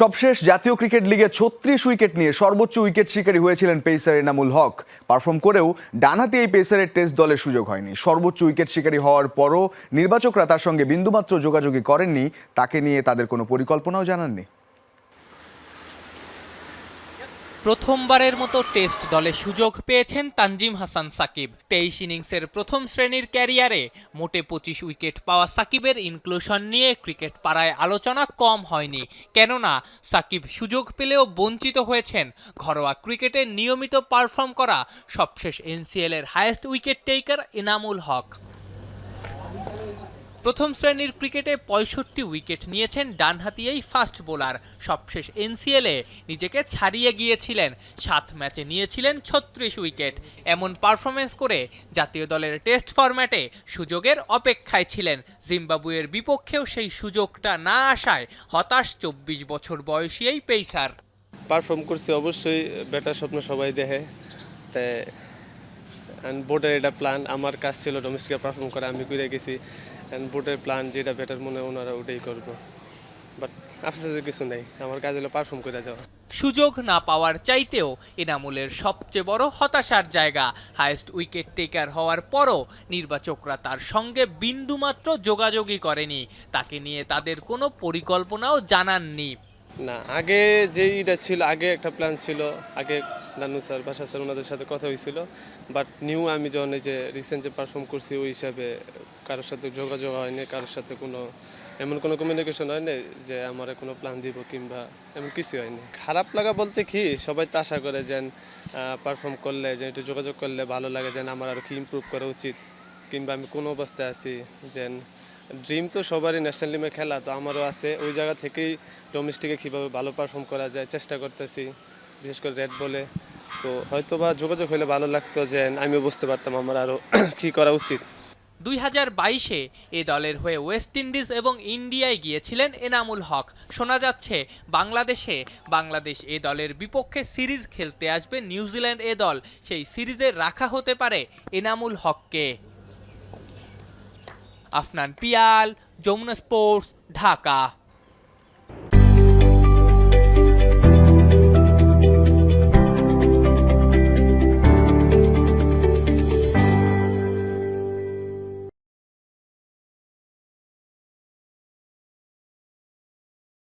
সবশেষ জাতীয় ক্রিকেট লিগে ছত্রিশ উইকেট নিয়ে সর্বোচ্চ উইকেট শিকারী হয়েছিলেন পেসার এনামুল হক। পারফর্ম করেও ডানহাতি এই পেসারের টেস্ট দলের সুযোগ হয়নি। সর্বোচ্চ উইকেট শিকারী হওয়ার পরও নির্বাচকরা তার সঙ্গে বিন্দুমাত্র যোগাযোগই করেননি। তাকে নিয়ে তাদের কোনো পরিকল্পনাও জানাননি। প্রথমবারের মতো টেস্ট দলে সুযোগ পেয়েছেন তানজিম হাসান সাকিব। তেইশ ইনিংসের প্রথম শ্রেণির ক্যারিয়ারে মোটে পঁচিশ উইকেট পাওয়া সাকিবের ইনক্লুশন নিয়ে ক্রিকেট পাড়ায় আলোচনা কম হয়নি। কেননা, সাকিব সুযোগ পেলেও বঞ্চিত হয়েছেন। ঘরোয়া ক্রিকেটে নিয়মিত পারফর্ম করা সবশেষ এনসিএল এর highest wicket taker Enamul Haque. প্রথম শ্রেণির ক্রিকেটে পঁয়ষট্টি উইকেট নিয়েছেন ডানহাতি এই ফাস্ট বোলার। সবশেষ এনসিএলে নিজেকে ছাড়িয়ে গিয়েছিলেন। সাত ম্যাচে নিয়েছিলেন ছত্রিশ উইকেট। এমন পারফরমেন্স করে জাতীয় দলের টেস্ট ফরম্যাটে সুযোগের অপেক্ষায় ছিলেন। জিম্বাবুয়ের বিপক্ষেও সেই সুযোগটা না আসায় হতাশ চব্বিশ বছর বয়সী এই পেসার। পারফর্ম করছি অবশ্যই, বেটার স্বপ্ন সবাই দেখে। তাই বোর্ডের এটা প্ল্যান আমার কাজ ছিল ডোমেস্টিকে পারফর্ম করা, আমি করে গেছি। অ্যান্ড বোর্ডের প্ল্যান যেটা বেটার মনে হয় ওনারা ওটাই করব। বাট আফসোসের কিছু নেই, আমার কাজ হলো পারফর্ম করে যাওয়া। সুযোগ না পাওয়ার চাইতেও এনামুলের সবচেয়ে বড় হতাশার জায়গা। হায়েস্ট উইকেট টেকার হওয়ার পরও নির্বাচকরা তার সঙ্গে বিন্দুমাত্র যোগাযোগই করেনি। তাকে নিয়ে তাদের কোনো পরিকল্পনাও জানাননি। না, আগে যেইটা ছিল, আগে একটা প্ল্যান ছিল, আগে নানু স্যার, বাসা স্যার ওনাদের সাথে কথা হয়েছিল বাট নিউ আমি যখন এই যে রিসেন্ট যে পারফর্ম করছি, ওই হিসাবে কারোর সাথে যোগাযোগ হয়নি, কারোর সাথে কোনো, এমন কোনো কমিউনিকেশন হয়নি যে আমার কোনো প্ল্যান দিব কিংবা এমন কিছু হয়নি। খারাপ লাগা বলতে কি, সবাই তো আশা করে যেন পারফর্ম করলে যে একটু যোগাযোগ করলে ভালো লাগে, যেন আমার আর কি ইমপ্রুভ করা উচিত, কিংবা আমি কোনো অবস্থায় আছি, যেন ড্রিম তো সবারই ন্যাশনাল টিমে খেলা, তো আমারও আছে। ওই জায়গা থেকেই ডোমেস্টিকে কীভাবে ভালো পারফর্ম করা যায় চেষ্টা করতেছি, বিশেষ করে রেড বলে তো হয়তো বা যোগাযোগ হলে ভালো লাগতো যে, আমিও বুঝতে পারতাম আমার আরও কী করা উচিত। দুই হাজার বাইশে এ দলের হয়ে ওয়েস্ট ইন্ডিজ এবং ইন্ডিয়ায় গিয়েছিলেন এনামুল হক। শোনা যাচ্ছে, বাংলাদেশে, বাংলাদেশ এ দলের বিপক্ষে সিরিজ খেলতে আসবে নিউজিল্যান্ড এ দল। সেই সিরিজে রাখা হতে পারে এনামুল হককে। अफनान पियाल जमुना स्पोर्ट्स ढाका